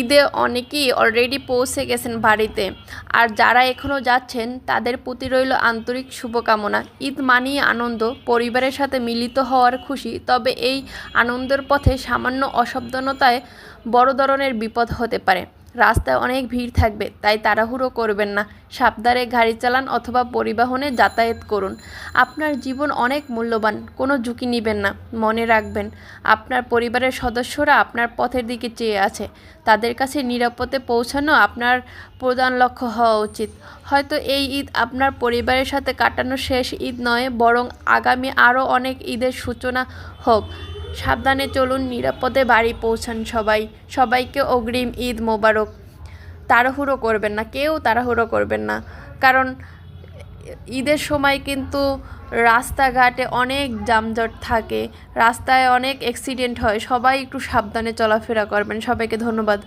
ঈদে অনেকেই অলরেডি পৌঁছে গেছেন বাড়িতে। আর যারা এখনও যাচ্ছেন, তাদের প্রতি রইল আন্তরিক শুভকামনা। ঈদ মানেই আনন্দ, পরিবারের সাথে মিলিত হওয়ার খুশি। তবে এই আনন্দের পথে সামান্য অসাবধানতায় বড় ধরনের বিপদ হতে পারে। রাস্তায় অনেক ভিড় থাকবে, তাই তাড়াহুড়ো করবেন না। সাবধানে গাড়ি চালান অথবা পরিবহনে যাতায়াত করুন। আপনার জীবন অনেক মূল্যবান, কোনো ঝুঁকি নেবেন না, মনে রাখবেন। আপনার পরিবারের সদস্যরা আপনার পথের দিকে চেয়ে আছে। তাদের কাছে নিরাপদে পৌঁছানো আপনার প্রধান লক্ষ্য হওয়া উচিত। হয়তো এই ঈদ আপনার পরিবারের সাথে কাটানো শেষ ঈদ নয়, বরং আগামী আরও অনেক ঈদের সূচনা হোক। সাবধানে চলুন, নিরাপদে বাড়ি পৌঁছান সবাই। সবাইকে অগ্রিম ঈদ মোবারক। তাড়াহুড়ো করবেন না, কেউ তাড়াহুড়ো করবেন না। কারণ, ঈদের সময় কিন্তু রাস্তাঘাটে অনেক যানজট থাকে, রাস্তায় অনেক অ্যাক্সিডেন্ট হয়। সবাই একটু সাবধানে চলাফেরা করবেন। সবাইকে ধন্যবাদ।